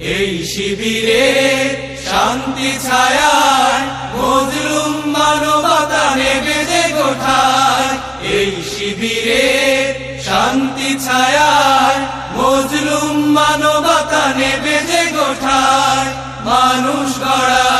এই শিবিরে শান্তি ছায়ায় মজলুম মানবতা নেবে যে কোঠায় এই শিবিরে শান্তি ছায়ায় মজলুম মানবতা নেবে যে কোঠায় মানুষ গড়ায়